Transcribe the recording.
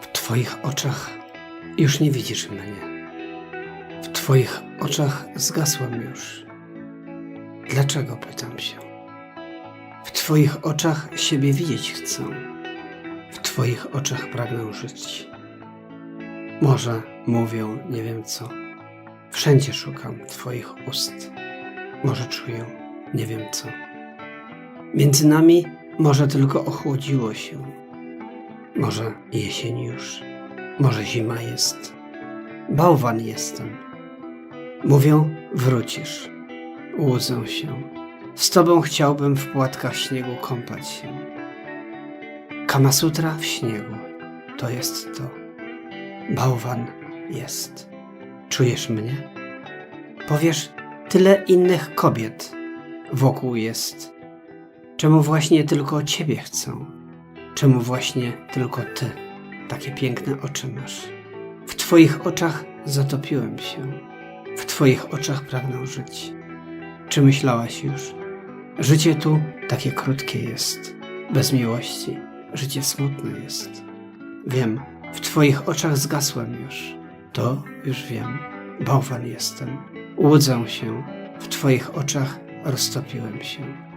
W Twoich oczach już nie widzisz mnie. W Twoich oczach zgasłem już. Dlaczego pytam się? W Twoich oczach siebie widzieć chcę. W Twoich oczach pragnę żyć. Może mówią nie wiem co. Wszędzie szukam Twoich ust. Może czuję nie wiem co. Między nami może tylko ochłodziło się. Może jesień już. Może zima jest. Bałwan jestem. Mówią, wrócisz. Łudzę się. Z tobą chciałbym w płatkach śniegu kąpać się. Kamasutra w śniegu. To jest to. Bałwan jest. Czujesz mnie? Powiesz, tyle innych kobiet wokół jest. Czemu właśnie tylko ciebie chcę? Czemu właśnie tylko ty takie piękne oczy masz? W twoich oczach zatopiłem się. W twoich oczach pragnę żyć. Czy myślałaś już? Życie tu takie krótkie jest. Bez miłości życie smutne jest. Wiem, w twoich oczach zgasłem już. To już wiem. Bałwan jestem. Łudzę się. W twoich oczach roztopiłem się.